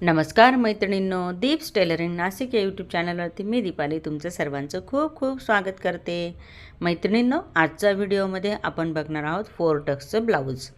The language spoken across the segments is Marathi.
नमस्कार मैत्रिणींनो दीप्स टेलरिंग नाशिक या यूट्यूब चॅनलवरती मी दीपाली तुमचं सर्वांचं खूप खूप स्वागत करते. मैत्रिणींनो आजच्या व्हिडिओमध्ये आपण बघणार आहोत फोर टक्सचं ब्लाऊज.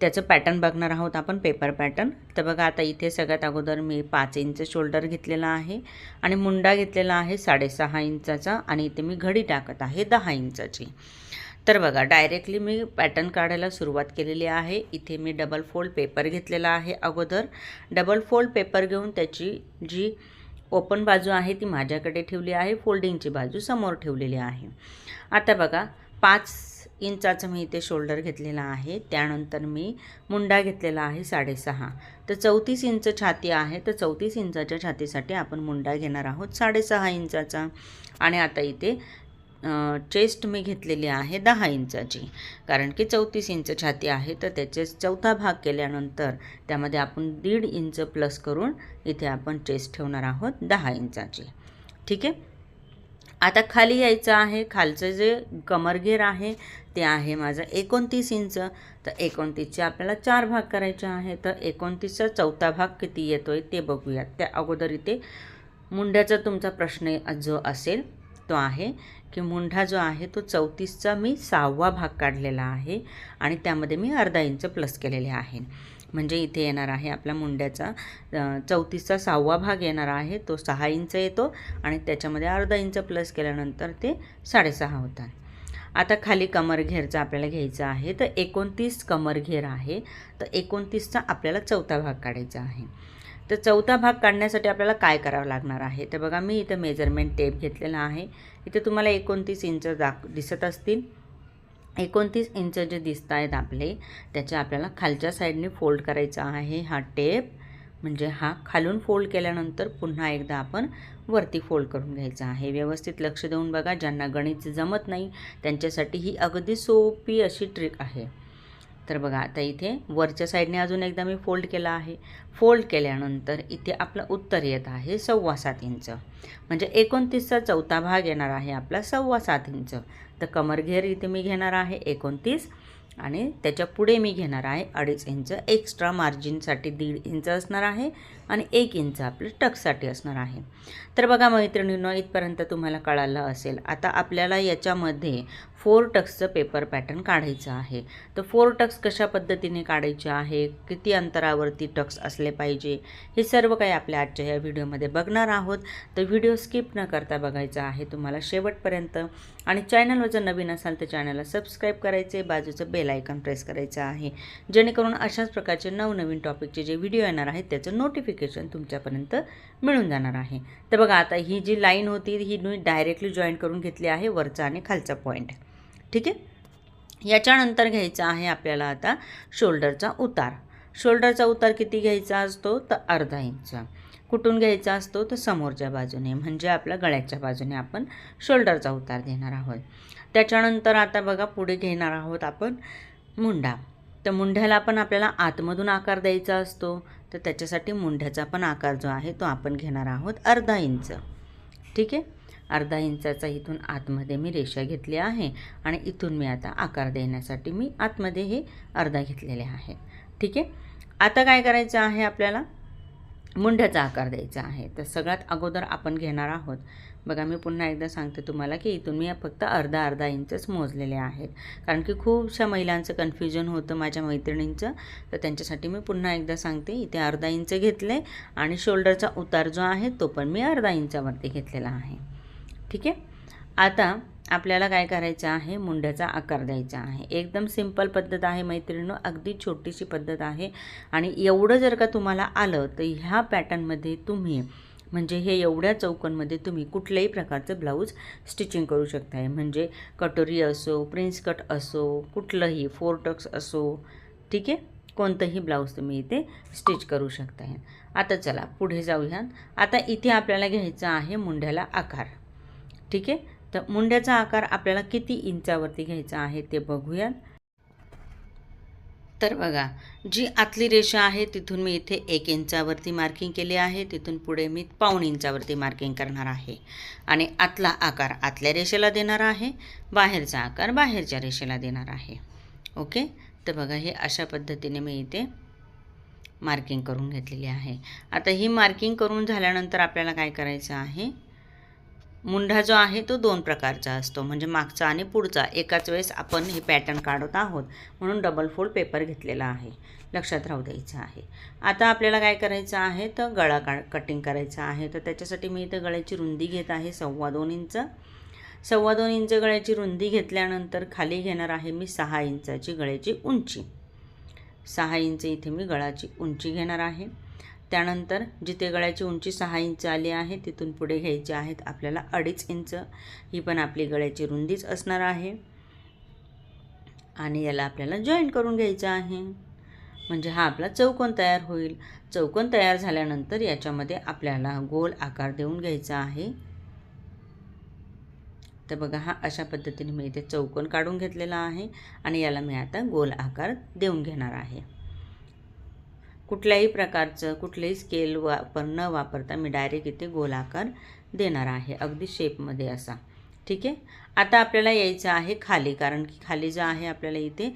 त्याचं पॅटर्न बघणार आहोत आपण पेपर पॅटर्न तर बघा आता इथे सगळ्यात अगोदर मी पाच इंच शोल्डर घेतलेला आहे आणि मुंडा घेतलेला आहे साडेसहा इंचाचा आणि इथे मी घडी टाकत आहे दहा इंचाची. तर बघा डायरेक्टली मी पॅटर्न काढायला सुरुवात केलेली आहे. इथे मी डबल फोल्ड पेपर घेतलेला आहे अगोदर. डबल फोल्ड पेपर घेऊन त्याची जी ओपन बाजू आहे ती माझ्याकडे ठेवली आहे. फोल्डिंगची बाजू समोर ठेवलेली आहे. आता बघा पाच इंचाचं मी इथे शोल्डर घेतलेला आहे. त्यानंतर मी मुंडा घेतलेला आहे साडेसहा. तर चौतीस इंच छाती आहे. तर चौतीस इंचाच्या छातीसाठी आपण मुंडा घेणार आहोत साडेसहा इंचाचा. आणि आता इथे चेस्ट मी घेतलेली आहे दहा इंचाची. कारण की चौतीस इंच छाती आहे तर त्याचे चौथा भाग केल्यानंतर त्यामध्ये आपण दीड इंच प्लस करून इथे आपण चेस्ट ठेवणार आहोत दहा इंचाची. ठीक आहे? आता खाली यायचं आहे. खालचं जे कमरघेर आहे ते आहे माझं एकोणतीस इंच. तर एकोणतीसचे आपल्याला चार भाग करायचे आहे तर एकोणतीसचा चौथा भाग किती येतो आहे ते बघूयात. त्या अगोदर इथे मुंड्याचा तुमचा प्रश्न जो असेल तो आहे. की मुंढा जो आहे तो चौतीसचा मी सहावा भाग काढलेला आहे आणि त्यामध्ये मी अर्धा इंच प्लस केलेले आहे. म्हणजे इथे येणार आहे आपल्या मुंड्याचा चौतीसचा सहावा भाग येणार आहे तो सहा इंच येतो आणि त्याच्यामध्ये अर्धा इंच प्लस केल्यानंतर ते साडेसहा होतात. आता खाली कमरघेरचा आपल्याला घ्यायचा आहे तर एकोणतीस कमरघेर आहे तर एकोणतीसचा आपल्याला चौथा भाग काढायचा आहे. तर चौथा भाग काढण्यासाठी आपल्याला काय करावं लागणार आहे? तर बघा मी इथं मेजरमेंट टेप घेतलेला आहे. इथे तुम्हाला एकोणतीस इंच दाख दिसत असतील. एकोणतीस इंच जे दिसत आहेत आपले त्याच्या आपल्याला खालच्या साईडने फोल्ड करायचा आहे हा टेप म्हणजे हा खालून फोल्ड केल्यानंतर पुन्हा एकदा आपण वरती फोल्ड करून घ्यायचा आहे. व्यवस्थित लक्ष देऊन बघा ज्यांना गणित जमत नाही त्यांच्यासाठी ही अगदी सोपी अशी ट्रिक आहे. तर बघा आता इथे वरच्या साईडने अजून एकदा मी फोल्ड केला आहे. फोल्ड केल्यानंतर इथे आपलं उत्तर येत आहे सव्वा सात इंच. म्हणजे एकोणतीसचा चौथा भाग येणार आहे आपला सव्वा सात इंच. तर कमरघेर इथे मी घेणार आहे एकोणतीस आणि त्याच्या पुढे मी घेणार आहे अडीच इंच. एक्स्ट्रा मार्जिनसाठी दीड इंच असणार आहे आणि एक इंच आपलं टकसाठी असणार आहे. तर बघा मैत्रिणींनो इथपर्यंत तुम्हाला कळालं असेल. आता आपल्याला याच्यामध्ये फोर टक्सचं पेपर पॅटर्न काढायचं आहे. तर फोर टक्स कशा पद्धतीने काढायचे आहे? किती अंतरावरती टक्स असले पाहिजे? हे सर्व काही आपल्या आजच्या या व्हिडिओमध्ये बघणार आहोत. तर व्हिडिओ स्किप न करता बघायचा आहे तुम्हाला शेवटपर्यंत. आणि चॅनलवर जर नवीन असाल तर चॅनलला सबस्क्राईब करायचे बाजूचं बेल आयकॉन प्रेस करायचं आहे. जेणेकरून अशाच प्रकारचे नवनवीन टॉपिकचे जे व्हिडिओ येणार आहेत त्याचं नोटिफिकेशन तुमच्यापर्यंत मिळून जाणार आहे. तर बघा आता ही जी लाईन होती ही मी डायरेक्टली जॉईन करून घेतली आहे वरचा आणि खालचा पॉईंट ठीक आहे? याच्यानंतर घ्यायचा आहे आपल्याला आता शोल्डरचा उतार. शोल्डरचा उतार किती घ्यायचा असतो? तर अर्धा इंच कुठून घ्यायचा असतो? तर समोरच्या बाजूने म्हणजे आपल्या गळ्याच्या बाजूने आपण शोल्डरचा उतार देणार आहोत. त्याच्यानंतर आता बघा पुढे घेणार आहोत आपण मुंडा. तर मुंढ्याला पण आपल्याला आतमधून आकार द्यायचा असतो. तर त्याच्यासाठी मुंढ्याचा पण आकार जो आहे तो आपण घेणार आहोत अर्धा इंच. ठीक आहे? अर्धा इंचाचा इथून आतमध्ये मी रेषा घेतली आहे आणि इथून मी आता आकार देण्यासाठी मी आतमध्ये हे अर्धा घेतलेले आहे. ठीक आहे? आता काय करायचं आहे आपल्याला? मुंढ्याचा आकार द्यायचा आहे. तर सगळ्यात अगोदर आपण घेणार आहोत. बघा मी पुन्हा एकदा सांगते तुम्हाला की इथून मी फक्त अर्धा अर्धा इंचच मोजलेले आहेत. कारण की खूपशा महिलांचं कन्फ्युजन होतं माझ्या मैत्रिणींचं. तर त्यांच्यासाठी मी पुन्हा एकदा सांगते इथे अर्धा इंच घेतले आणि शोल्डरचा उतार जो आहे तो पण मी अर्धा इंचावरती घेतलेला आहे. ठीक आहे? आता आपल्याला काय करायचं आहे? मुंड्याचा आकार द्यायचा आहे. एकदम सिंपल पद्धत आहे मैत्रिणीनं. अगदी छोटीशी पद्धत आहे. आणि एवढं जर का तुम्हाला आलं तर ह्या पॅटर्नमध्ये तुम्ही म्हणजे हे एवढ्या चौकांमध्ये तुम्ही कुठल्याही प्रकारचं ब्लाऊज स्टिचिंग करू शकताय. म्हणजे कटोरी असो प्रिन्स कट असो कुठलंही फोर टक्स असो ठीक आहे? कोणतंही ब्लाऊज तुम्ही इथे स्टिच करू शकताय. आता चला पुढे जाऊयात. आता इथे आपल्याला घ्यायचं आहे मुंड्याला आकार. ठीक आहे? तर मुंड्याचा आकार आपल्याला किती इंचावरती घ्यायचा आहे ते बघूयात. तर बघा जी आतली रेषा आहे तिथून मी इथे एक इंचावरती मार्किंग केली आहे. तिथून पुढे मी पाऊण इंचावरती मार्किंग करणार आहे. आणि आतला आकार आतल्या रेषेला देणार आहे बाहेरचा आकार बाहेरच्या रेषेला देणार आहे. ओके? तर बघा हे अशा पद्धतीने मी इथे मार्किंग करून घेतलेली आहे. आता ही मार्किंग करून झाल्यानंतर आपल्याला काय करायचं आहे? मुंढा जो आहे तो दोन प्रकारचा असतो. म्हणजे मागचा आणि पुढचा. एकाच वेळेस आपण हे पॅटर्न काढत आहोत. म्हणून डबल फोल्ड पेपर घेतलेला आहे. लक्षात राहू द्यायचं आहे. आता आपल्याला काय करायचं आहे? तर गळा का कटिंग करायचा आहे. तर त्याच्यासाठी मी इथं गळ्याची रुंदी घेत आहे सव्वा दोन इंच. सव्वा दोन इंच गळ्याची रुंदी घेतल्यानंतर खाली घेणार आहे मी सहा इंचाची गळ्याची उंची. सहा इंच इथे मी गळाची उंची घेणार आहे. त्यानंतर जिथे गळ्याची उंची सहा इंच आली आहे तिथून पुढे घ्यायचे आहेत आपल्याला अडीच इंच. ही पण आपली गळ्याची रुंदीच असणार आहे. आणि याला आपल्याला जॉईन करून घ्यायचं आहे. म्हणजे हा आपला चौकोन तयार होईल. चौकोन तयार झाल्यानंतर याच्यामध्ये आपल्याला गोल आकार देऊन घ्यायचा आहे. तर बघा हा अशा पद्धतीने मी इथे चौकोन काढून घेतलेला आहे आणि याला मी आता गोल आकार देऊन घेणार आहे. कुठल्याही प्रकारचं कुठलेही स्केल वापर न वापरता मी डायरेक्ट इथे गोलाकार देणार आहे. अगदी शेपमध्ये असा. ठीक आहे? आता आपल्याला यायचं आहे खाली. कारण की खाली जे आहे आपल्याला इथे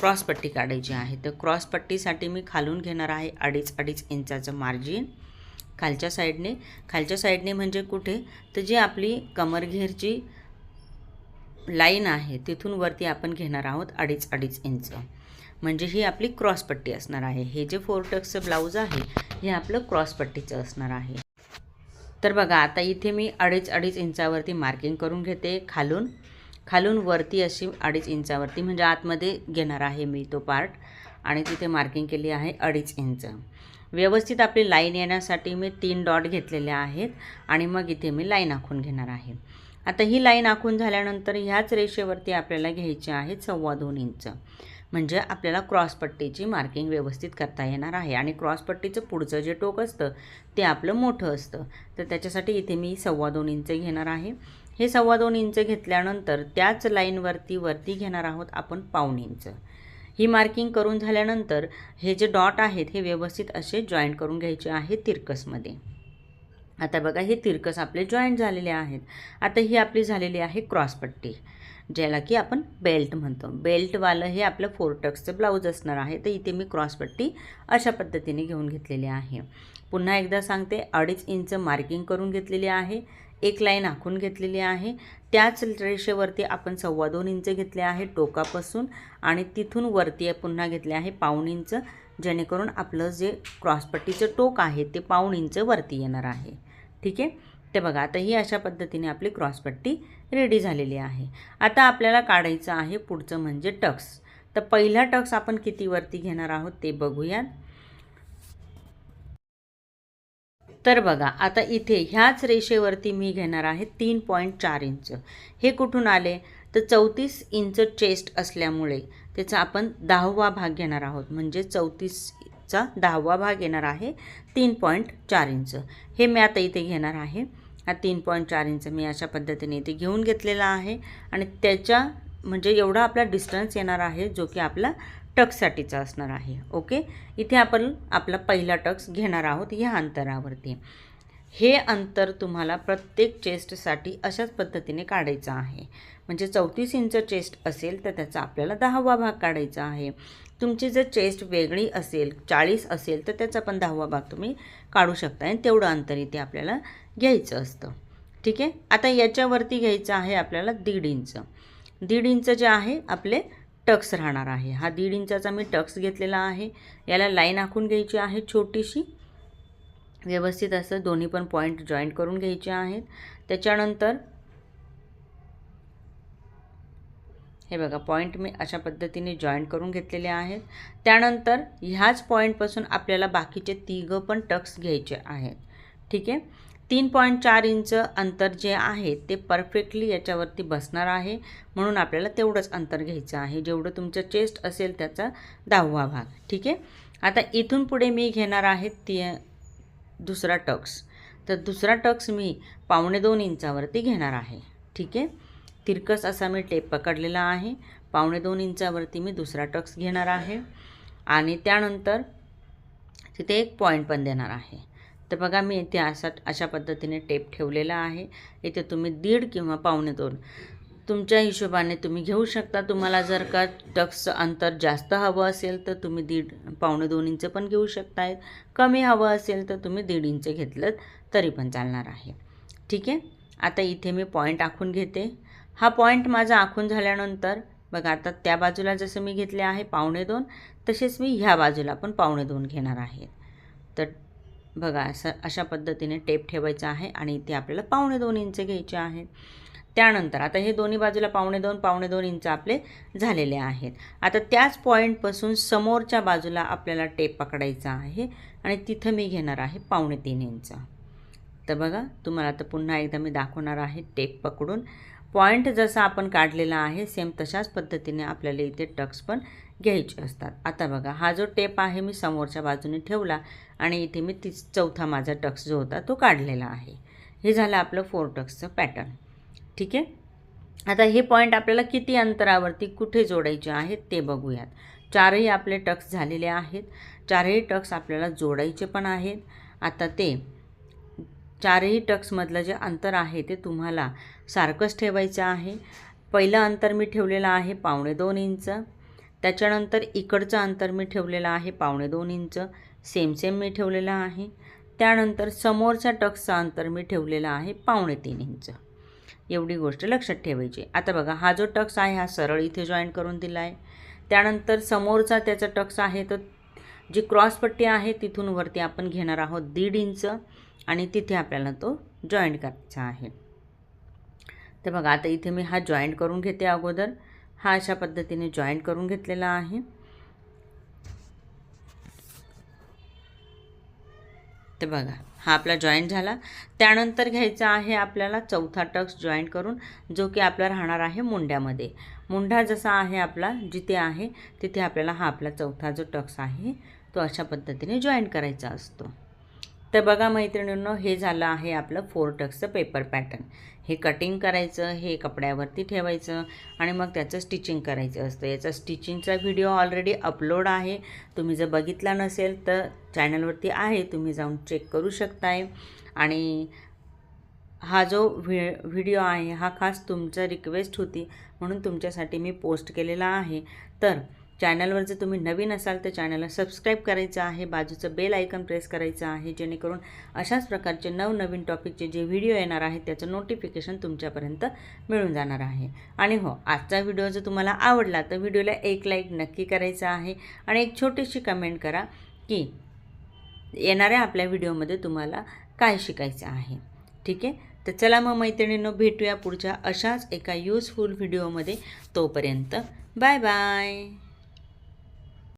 क्रॉसपट्टी काढायची आहे. तर क्रॉसपट्टीसाठी मी खालून घेणार आहे अडीच अडीच इंचाचं मार्जिन खालच्या साईडने खालच्या साईडने म्हणजे कुठे? तर जी आपली कमरघेरची लाईन आहे तिथून वरती आपण घेणार आहोत अडीच अडीच इंच. म्हणजे ही आपली क्रॉसपट्टी असणार आहे. हे जे फोर टक्सचं ब्लाऊज आहे हे आपलं क्रॉसपट्टीचं असणार आहे. तर बघा आता इथे मी अडीच अडीच इंचावरती मार्किंग करून घेते खालून. खालून वरती अशी अडीच इंचावरती म्हणजे आतमध्ये घेणार आहे मी तो पार्ट आणि तिथे मार्किंग केली आहे अडीच इंच. व्यवस्थित आपली लाईन येण्यासाठी मी तीन डॉट घेतलेले आहेत आणि मग इथे मी लाईन आखून घेणार आहे. आता ही लाईन आखून झाल्यानंतर ह्याच रेषेवरती आपल्याला घ्यायची आहे सव्वा दोन इंच. म्हणजे आपल्याला क्रॉसपट्टीची मार्किंग व्यवस्थित करता येणार आहे. आणि क्रॉसपट्टीचं पुढचं जे टोक असतं ते आपलं मोठं असतं. तर त्याच्यासाठी इथे मी सव्वा दोन इंच घेणार आहे. हे सव्वा दोन इंच घेतल्यानंतर त्याच लाईनवरती वरती घेणार आहोत आपण पाऊण इंच. ही मार्किंग करून झाल्यानंतर हे जे डॉट आहेत हे व्यवस्थित असे जॉईंट करून घ्यायचे आहे तिरकसमध्ये. आता बघा हे तिरकस आपले जॉईंट झालेले आहेत. आता ही आपली झालेली आहे क्रॉसपट्टी. ज्याला की आपण बेल्ट म्हणतो. बेल्टवालं हे आपलं फोरटक्सचं ब्लाऊज असणार आहे. तर इथे मी क्रॉसपट्टी अशा पद्धतीने घेऊन घेतलेली आहे. पुन्हा एकदा सांगते अडीच इंच मार्किंग करून घेतलेली आहे. एक लाईन आखून घेतलेली आहे. त्याच रेषेवरती आपण सव्वा दोन इंच घेतले आहे टोकापासून आणि तिथून वरती पुन्हा घेतले आहे पाऊण इंच जेणेकरून आपलं जे क्रॉसपट्टीचं टोक आहे ते पाऊण इंच वरती येणार आहे. ठीक आहे? ते बघा आता ही अशा पद्धतीने आपली क्रॉसपट्टी रेडी झालेली आहे. आता आपल्याला काढायचं आहे पुढचं म्हणजे टक्स. तर पहिला टक्स आपण किती वरती घेणार आहोत ते बघूयात. तर बघा आता इथे ह्याच रेषेवरती मी घेणार आहे तीन पॉईंट चार इंच. हे कुठून आले? तर चौतीस इंच चेस्ट असल्यामुळे त्याचा आपण दहावा भाग घेणार आहोत. म्हणजे चौतीसचा दहावा भाग येणार आहे तीन पॉईंट चार इंच. हे मी आता इथे घेणार आहे. हा तीन पॉईंट चार इंच मी अशा पद्धतीने इथे घेऊन घेतलेला आहे. आणि त्याच्या म्हणजे एवढा आपला डिस्टन्स येणार आहे जो की आपला टक्ससाठीचा असणार आहे. ओके इथे आपण आपला पहिला टक्स घेणार आहोत ह्या अंतरावरती. हे अंतर तुम्हाला प्रत्येक चेस्टसाठी अशाच पद्धतीने काढायचं आहे. म्हणजे चौतीस इंच चेस्ट असेल तर त्याचा आपल्याला दहावा भाग काढायचा आहे. तुमची जर चेस्ट वेगळी असेल चाळीस असेल तर त्याचा पण दहावा भाग तुम्ही काढू शकता. आणि तेवढं अंतर इथे आपल्याला घ्यायचं असतं. ठीक आहे? आता याच्यावरती घ्यायचं आहे आपल्याला दीड इंच. दीड इंच जे आहे आपले टक्स राहणार आहे. हा दीड इंचाचा मी टक्स घेतलेला आहे. याला लाईन आखून घ्यायची आहे छोटीशी. व्यवस्थित असं दोन्ही पण पॉईंट जॉईंट करून घ्यायचे आहेत. त्याच्यानंतर हे बघा पॉईंट मी अशा पद्धतीने जॉईंट करून घेतलेले आहेत. त्यानंतर ह्याच पॉईंटपासून आपल्याला बाकीचे तिघं पण टक्स घ्यायचे आहेत. ठीक आहे? तीन पॉईंट चार इंच अंतर जे आहे ते परफेक्टली याच्यावरती बसणार आहे. म्हणून आपल्याला तेवढंच अंतर घ्यायचं आहे. जेवढं तुमचं चेस्ट असेल त्याचा दहावा भाग. ठीक आहे? आता इथून पुढे मी घेणार आहे ती दुसरा टक्स. तर दुसरा टक्स मी पावणे दोन इंचावरती घेणार आहे. ठीक आहे? तिरकस असा मी टेप पकडलेला आहे. पावणे दोन इंचावरती मी दुसरा टक्स घेणार आहे. आणि त्यानंतर तिथे एक पॉईंट पण देणार आहे. तर बघा मी इथे असा अशा पद्धतीने टेप ठेवलेला आहे. इथे तुम्ही दीड किंवा पावणे दोन. तुमच्या हिशोबाने तुम्ही घेऊ शकता. तुम्हाला जर का टक्सचं अंतर जास्त हवं असेल तर तुम्ही दीड पावणे दोन इंच पण घेऊ शकताय. कमी हवं असेल तर तुम्ही दीड इंच घेतलं तरी पण चालणार आहे. ठीक आहे? आता इथे मी पॉईंट आखून घेते. हा पॉईंट माझा आखून झाल्यानंतर बघा आता त्या बाजूला जसं मी घेतले आहे पावणे दोन तसेच मी ह्या बाजूला पण पावणे दोन घेणार आहे. तर बघा असं अशा पद्धतीने टेप ठेवायचा आहे आणि इथे आपल्याला पावणे दोन इंच घ्यायचे आहेत. त्यानंतर आता हे दोन्ही बाजूला पावणे दोन पावणे दोन इंच आपले झालेले आहेत. आता त्याच पॉईंटपासून समोरच्या बाजूला आपल्याला टेप पकडायचा आहे आणि तिथं मी घेणार आहे पावणे तीन इंच. तर बघा तुम्हाला आता पुन्हा एकदा मी दाखवणार आहे टेप पकडून. पॉईंट जसा आपण काढलेला आहे सेम तशाच पद्धतीने आपल्याला इथे टक्स पण घ्यायचे असतात. आता बघा हा जो टेप आहे मी समोरच्या बाजूने ठेवला आणि इथे मी तीच चौथा माझा टक्स जो होता तो काढलेला आहे. हे झालं आपलं फोर टक्सचं पॅटर्न. ठीक आहे? आता हे पॉईंट आपल्याला किती अंतरावरती कुठे जोडायचे आहेत ते बघूयात. चारही आपले टक्स झालेले आहेत. चारही टक्स आपल्याला जोडायचे पण आहेत. आता ते चारही टक्समधलं जे अंतर आहे ते तुम्हाला सारखंच ठेवायचं आहे. पहिलं अंतर मी ठेवलेलं आहे पावणे दोन इंच. त्याच्यानंतर इकडचं अंतर मी ठेवलेलं आहे पावणे दोन इंच. सेम सेम मी ठेवलेलं आहे. त्यानंतर समोरच्या टक्सचं अंतर मी ठेवलेलं आहे पावणे तीन इंच. एवढी गोष्ट लक्षात ठेवायची. आता बघा हा जो टक्स आहे हा सरळ इथे जॉईन करून दिला आहे त्यानंतर समोरचा त्याचा टक्स आहे तर जी क्रॉसपट्टी आहे तिथून वरती आपण घेणार आहोत दीड इंच आणि तिथे आपल्याला तो जॉईंट करायचा आहे. तर बघा आता इथे मी हा जॉईंट करून घेते अगोदर. हा अशा पद्धतीने जॉईंट करून घेतलेला आहे. ते बघा हा आपला जॉईंट झाला. त्यानंतर घ्यायचा आहे आपल्याला चौथा टक्स जॉईंट करून जो की आपला राहणार आहे मुंड्यामध्ये. मुंडा जसा आहे आपला जिथे आहे तिथे आपल्याला हा आपला चौथा जो टक्स आहे तो अशा पद्धतीने जॉईंट करायचा असतो. तर बघा मैत्रिणींनो हे झालं आहे आपलं फोर टक्सचं पेपर पॅटर्न हे कटिंग करायचं हे कपड्यावरती ठेवायचं आणि मग त्याचं स्टिचिंग करायचं असतं. याचा स्टिचिंगचा व्हिडिओ ऑलरेडी अपलोड आहे. तुम्ही जर बघितला नसेल तर चॅनलवरती आहे. तुम्ही जाऊन चेक करू शकताय. आणि हा जो व्हि व्हिडिओ आहे हा खास तुमचा रिक्वेस्ट होती म्हणून तुमच्यासाठी मी पोस्ट केलेला आहे. तर चॅनलवर जर तुम्ही नवीन असाल तर चॅनलला सबस्क्राईब करायचं आहे बाजूचं बेल आयकन प्रेस करायचं आहे जेणेकरून अशाच प्रकारचे नवनवीन टॉपिकचे जे व्हिडिओ येणार आहेत त्याचं नोटिफिकेशन तुमच्यापर्यंत मिळून जाणार आहे. आणि हो आजचा व्हिडिओ जर तुम्हाला आवडला तर व्हिडिओला एक लाईक नक्की करायचा आहे आणि एक छोटीशी कमेंट करा की येणाऱ्या आपल्या व्हिडिओमध्ये तुम्हाला काय शिकायचं आहे. ठीक आहे? तर चला मग मैत्रिणींनो भेटूया पुढच्या अशाच एका यूजफुल व्हिडिओमध्ये तोपर्यंत बाय बाय